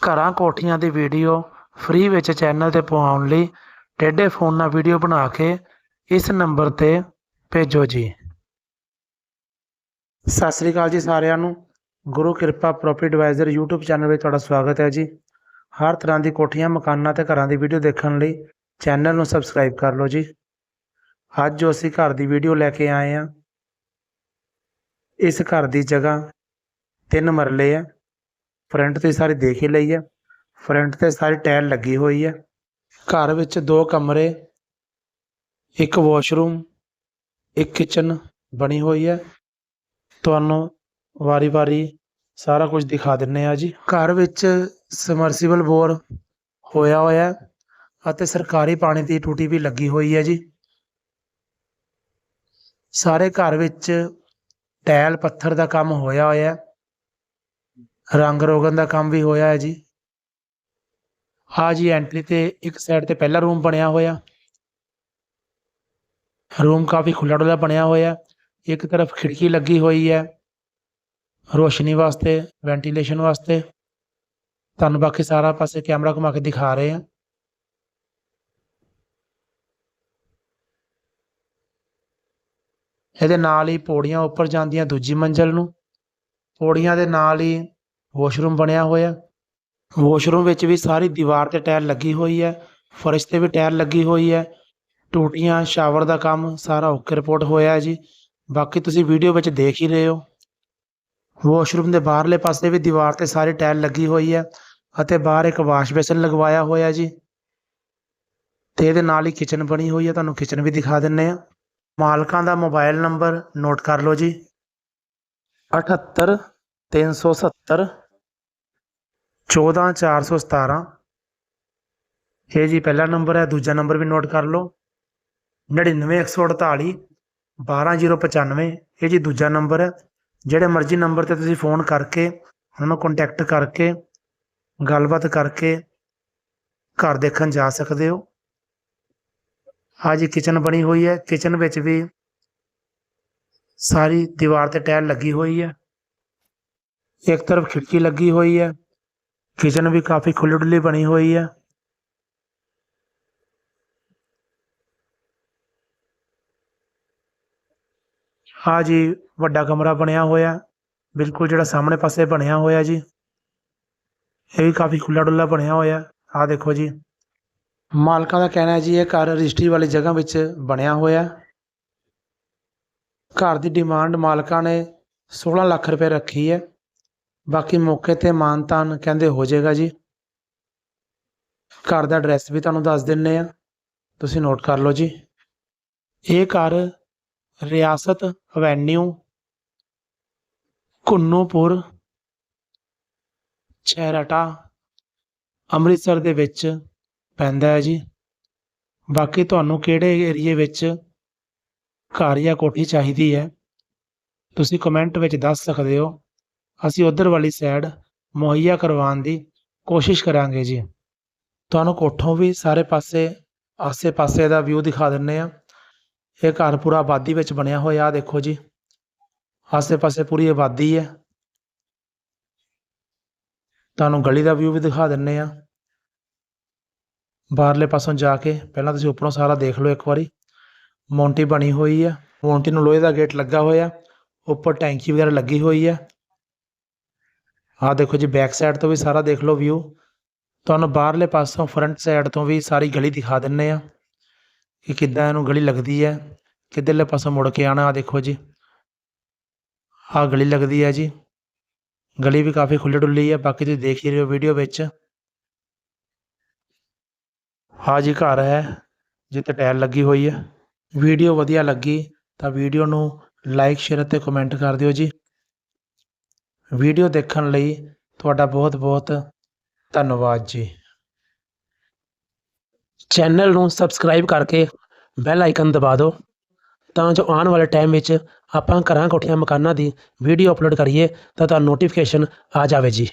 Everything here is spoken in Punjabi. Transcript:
ਘਰਾਂ ਕੋਠੀਆਂ ਦੀ ਵੀਡੀਓ ਫ੍ਰੀ ਵਿੱਚ ਚੈਨਲ ਤੇ ਪਵਾਉਣ ਲਈ ਟੇਢੇ ਫੋਨ ਨਾਲ ਵੀਡੀਓ ਬਣਾ ਕੇ ਇਸ ਨੰਬਰ ਤੇ ਭੇਜੋ ਜੀ। ਸਤਿ ਸ੍ਰੀ ਅਕਾਲ ਜੀ ਸਾਰਿਆਂ ਨੂੰ। ਗੁਰੂ ਕਿਰਪਾ ਪ੍ਰੋਪਰਟੀ ਐਡਵਾਈਜ਼ਰ YouTube ਚੈਨਲ ਵਿੱਚ ਤੁਹਾਡਾ ਸਵਾਗਤ ਹੈ ਜੀ। ਹਰ ਤਰ੍ਹਾਂ ਦੀ ਕੋਠੀਆਂ, ਮਕਾਨਾਂ ਤੇ ਘਰਾਂ ਦੀ ਵੀਡੀਓ ਦੇਖਣ ਲਈ ਚੈਨਲ ਨੂੰ ਸਬਸਕ੍ਰਾਈਬ ਕਰ ਲਓ ਜੀ। ਅੱਜ ਜੋ ਅਸੀਂ ਘਰ ਦੀ ਵੀਡੀਓ ਲੈ ਕੇ ਆਏ ਹਾਂ। ਇਸ ਘਰ ਦੀ ਜਗ੍ਹਾ ਤਿੰਨ ਮਰਲੇ ਆ। ਫਰੰਟ ਤੇ ਸਾਰੀ ਦੇਖ ਹੀ ਲਈ ਹੈ ਫਰੰਟ ਤੇ ਸਾਰੀ ਟਾਇਲ ਲੱਗੀ ਹੋਈ ਹੈ ਘਰ ਵਿੱਚ ਦੋ ਕਮਰੇ, ਇੱਕ ਵਾਸ਼ਰੂਮ, ਇੱਕ ਕਿਚਨ ਬਣੀ ਹੋਈ ਹੈ ਤੁਹਾਨੂੰ ਵਾਰੀ-ਵਾਰੀ ਸਾਰਾ ਕੁਝ ਦਿਖਾ ਦਿੰਨੇ ਆ ਜੀ। ਘਰ ਵਿੱਚ ਸਮਰਸੀਬਲ ਬੋਰ ਹੋਇਆ ਹੋਇਆ ਅਤੇ ਸਰਕਾਰੀ ਪਾਣੀ ਦੀ ਟੂਟੀ ਵੀ ਲੱਗੀ ਹੋਈ ਹੈ ਜੀ। ਸਾਰੇ ਘਰ ਵਿੱਚ ਟੈਲ ਪੱਥਰ ਦਾ ਕੰਮ ਹੋਇਆ ਹੋਇਆ। ਹੈ ਰੰਗ ਰੋਗਨ ਦਾ ਕੰਮ ਵੀ ਹੋਇਆ ਹੈ ਜੀ। ਆ ਜੀ ਐਂਟਰੀ ਤੇ ਇੱਕ ਸਾਈਡ ਤੇ ਪਹਿਲਾ ਰੂਮ ਬਣਿਆ ਹੋਇਆ। ਰੂਮ ਕਾਫੀ ਖੁੱਲਾ ਡੁੱਲਾ ਬਣਿਆ ਹੋਇਆ। ਇੱਕ ਤਰਫ ਖਿੜਕੀ ਲੱਗੀ ਹੋਈ ਹੈ। ਰੋਸ਼ਨੀ ਵਾਸਤੇ ਵੈਂਟੀਲੇਸ਼ਨ ਵਾਸਤੇ। ਤੁਹਾਨੂੰ ਬਾਕੀ ਸਾਰਾ ਪਾਸੇ ਕੈਮਰਾ ਘੁਮਾ ਕੇ ਦਿਖਾ ਰਹੇ ਹਾਂ। ਇਹਦੇ ਨਾਲ ਹੀ ਪੌੜੀਆਂ ਉੱਪਰ ਜਾਂਦੀਆਂ ਦੂਜੀ ਮੰਜ਼ਲ ਨੂੰ। ਪੌੜੀਆਂ ਦੇ ਨਾਲ ਹੀ ਵਾਸ਼ਰੂਮ ਬਣਿਆ ਹੋਇਆ। ਵਾਸ਼ਰੂਮ ਵਿੱਚ ਵੀ ਸਾਰੀ ਦੀਵਾਰ ਤੇ ਟਾਇਲ ਲੱਗੀ ਹੋਈ ਹੈ। ਫਰਸ਼ ਤੇ ਵੀ ਟਾਇਲ ਲੱਗੀ ਹੋਈ ਹੈ। ਟੂਟੀਆਂ, ਸ਼ਾਵਰ ਦਾ ਕੰਮ, ਸਾਰਾ ਓਕੇ ਰਿਪੋਰਟ ਹੋਇਆ ਹੈ ਜੀ। ਬਾਕੀ ਤੁਸੀਂ ਵੀਡੀਓ ਵਿੱਚ ਦੇਖ ਹੀ ਰਹੇ ਹੋ। ਵਾਸ਼ਰੂਮ ਦੇ ਬਾਹਰਲੇ ਪਾਸੇ ਵੀ ਦੀਵਾਰ ਤੇ ਸਾਰੀ ਟਾਇਲ ਲੱਗੀ ਹੋਈ ਹੈ ਅਤੇ ਬਾਹਰ ਇੱਕ ਵਾਸ਼ ਬੇਸਨ ਲਗਵਾਇਆ ਹੋਇਆ ਜੀ। ਤੇ ਇਹਦੇ ਨਾਲ ਹੀ ਕਿਚਨ ਬਣੀ ਹੋਈ ਹੈ। ਤੁਹਾਨੂੰ ਕਿਚਨ ਵੀ ਦਿਖਾ ਦਿੰਨੇ ਆ ਮਾਲਕਾਂ ਦਾ ਮੋਬਾਈਲ ਨੰਬਰ ਨੋਟ ਕਰ ਲਓ ਜੀ। 78 370 14417 ਇਹ ਜੀ ਪਹਿਲਾ ਨੰਬਰ ਹੈ, ਦੂਜਾ ਨੰਬਰ ਵੀ ਨੋਟ ਕਰ ਲਓ। 99148 12095 ਇਹ ਜੀ ਦੂਜਾ ਨੰਬਰ ਹੈ। ਜਿਹੜੇ ਮਰਜ਼ੀ ਨੰਬਰ ਤੇ ਤੁਸੀਂ ਫੋਨ ਕਰਕੇ, ਉਹਨਾਂ ਨੂੰ ਕੰਟੈਕਟ ਕਰਕੇ, ਗੱਲਬਾਤ ਕਰਕੇ ਘਰ ਦੇਖਣ ਜਾ ਸਕਦੇ ਹੋ। ਆ ਜੀ ਕਿਚਨ ਬਣੀ ਹੋਈ ਹੈ। ਕਿਚਨ ਵਿੱਚ ਵੀ ਸਾਰੀ ਦੀਵਾਰ ਤੇ ਟਾਇਲ ਲੱਗੀ ਹੋਈ ਹੈ। ਇੱਕ ਤਰਫ ਖਿੜਕੀ ਲੱਗੀ ਹੋਈ ਹੈ। ਕਿਚਨ ਵੀ ਕਾਫੀ ਖੁੱਲੀ ਡੁੱਲੀ ਬਣੀ ਹੋਈ ਹੈ ਆ ਜੀ ਵੱਡਾ ਕਮਰਾ ਬਣਿਆ ਹੋਇਆ। ਬਿਲਕੁਲ ਜਿਹੜਾ ਸਾਹਮਣੇ ਪਾਸੇ ਬਣਿਆ ਹੋਇਆ ਜੀ। ਇਹ ਵੀ ਕਾਫੀ ਖੁੱਲਾ ਡੁੱਲਾ ਬਣਿਆ ਹੋਇਆ। ਆ ਦੇਖੋ ਜੀ। ਮਾਲਕਾਂ ਦਾ ਕਹਿਣਾ ਹੈ ਜੀ, ਇਹ ਘਰ ਰਜਿਸਟਰੀ ਵਾਲੀ ਜਗ੍ਹਾ ਵਿੱਚ ਬਣਿਆ ਹੋਇਆ। ਘਰ ਦੀ ਡਿਮਾਂਡ ਮਾਲਕਾਂ ਨੇ 16 ਲੱਖ ਰੁਪਏ ਰੱਖੀ ਹੈ। ਬਾਕੀ ਮੌਕੇ ਤੇ ਮਾਨਤਾਨ ਕਹਿੰਦੇ ਹੋ ਜਾਏਗਾ ਜੀ। ਘਰ ਦਾ ਐਡਰੈਸ ਵੀ ਤੁਹਾਨੂੰ ਦੱਸ ਦਿੰਨੇ ਆ। ਤੁਸੀਂ ਨੋਟ ਕਰ ਲਓ ਜੀ। ਇਹ ਘਰ ਰਿਆਸਤ ਐਵੈਨਿਊ ਕੁੰਨੂਪੁਰ ਛੇਹਰਟਾ ਅੰਮ੍ਰਿਤਸਰ ਦੇ ਵਿੱਚ ਪੈਂਦਾ ਹੈ ਜੀ। ਬਾਕੀ ਤੁਹਾਨੂੰ ਕਿਹੜੇ ਏਰੀਏ ਵਿੱਚ ਘਰ ਜਾਂ ਕੋਠੀ ਚਾਹੀਦੀ ਹੈ, ਤੁਸੀਂ ਕਮੈਂਟ ਵਿੱਚ ਦੱਸ ਸਕਦੇ ਹੋ। ਅਸੀਂ ਉਧਰ ਵਾਲੀ ਸਾਈਡ ਮੁਹੱਈਆ ਕਰਵਾਉਣ ਦੀ ਕੋਸ਼ਿਸ਼ ਕਰਾਂਗੇ ਜੀ। ਤੁਹਾਨੂੰ ਕੋਠੋਂ ਵੀ ਸਾਰੇ ਪਾਸੇ, ਆਸੇ-ਪਾਸੇ ਦਾ ਵਿਊ ਦਿਖਾ ਦਿੰਨੇ ਆ ਇਹ ਘਰ ਪੂਰਾ ਆਬਾਦੀ ਵਿੱਚ ਬਣਿਆ ਹੋਇਆ ਆ ਦੇਖੋ ਜੀ। ਆਸੇ-ਪਾਸੇ ਪੂਰੀ ਆਬਾਦੀ ਹੈ। ਤੁਹਾਨੂੰ ਗਲੀ ਦਾ ਵਿਊ ਵੀ ਦਿਖਾ ਦਿੰਨੇ ਆ ਬਾਹਰਲੇ ਪਾਸੋਂ ਜਾ ਕੇ ਪਹਿਲਾਂ ਤੁਸੀਂ ਉੱਪਰੋਂ ਸਾਰਾ ਦੇਖ ਲਓ ਇੱਕ ਵਾਰੀ। ਮੌਂਟੀ ਬਣੀ ਹੋਈ ਹੈ। ਮੌਂਟੀ ਨੂੰ ਲੋਹੇ ਦਾ ਗੇਟ ਲੱਗਾ ਹੋਇਆ। ਉੱਪਰ ਟੈਂਕੀ ਵਗੈਰਾ ਲੱਗੀ ਹੋਈ ਹੈ। ਆਹ ਦੇਖੋ ਜੀ ਬੈਕ ਸਾਈਡ ਤੋਂ ਵੀ ਸਾਰਾ ਦੇਖ ਲਓ ਵਿਊ ਤੁਹਾਨੂੰ ਬਾਹਰਲੇ ਪਾਸੋਂ ਫਰੰਟ ਸਾਈਡ ਤੋਂ ਵੀ ਸਾਰੀ ਗਲੀ ਦਿਖਾ ਦਿੰਨੇ ਆ ਕਿ ਕਿੱਦਾਂ ਇਹਨੂੰ ਗਲੀ ਲੱਗਦੀ ਹੈ। ਕਿੱਧਰਲੇ ਪਾਸੋਂ ਮੁੜ ਕੇ ਆਣਾ ਆ ਦੇਖੋ ਜੀ। ਆਹ ਗਲੀ ਲੱਗਦੀ ਹੈ ਜੀ। ਗਲੀ ਵੀ ਕਾਫੀ ਖੁੱਲ੍ਹੀ ਡੁੱਲੀ ਹੈ, ਬਾਕੀ ਤੁਸੀਂ ਦੇਖ ਹੀ ਰਹੇ ਹੋ ਵੀਡੀਓ ਵਿੱਚ। ਆਹ ਜੀ ਘਰ ਹੈ, ਜਿੱਥੇ ਟਾਇਲ ਲੱਗੀ ਹੋਈ ਹੈ। ਵੀਡੀਓ ਵਧੀਆ ਲੱਗੀ ਤਾਂ ਵੀਡੀਓ ਨੂੰ ਲਾਈਕ ਸ਼ੇਅਰ ਅਤੇ ਕਮੈਂਟ ਕਰ ਦਿਓ ਜੀ। ਵੀਡੀਓ ਦੇਖਣ ਲਈ ਤੁਹਾਡਾ ਬਹੁਤ ਬਹੁਤ ਧੰਨਵਾਦ ਜੀ। ਚੈਨਲ ਨੂੰ ਸਬਸਕ੍ਰਾਈਬ ਕਰਕੇ ਬੈਲ ਆਈਕਨ ਦਬਾ ਦਿਓ ਤਾਂ ਜੋ ਆਉਣ ਵਾਲੇ ਟਾਈਮ ਵਿੱਚ ਆਪਾਂ ਘਰਾਂ ਕੋਠੀਆਂ ਮਕਾਨਾਂ ਦੀ ਵੀਡੀਓ ਅਪਲੋਡ ਕਰੀਏ ਤਾਂ ਤੁਹਾਨੂੰ ਨੋਟੀਫਿਕੇਸ਼ਨ ਆ ਜਾਵੇ ਜੀ।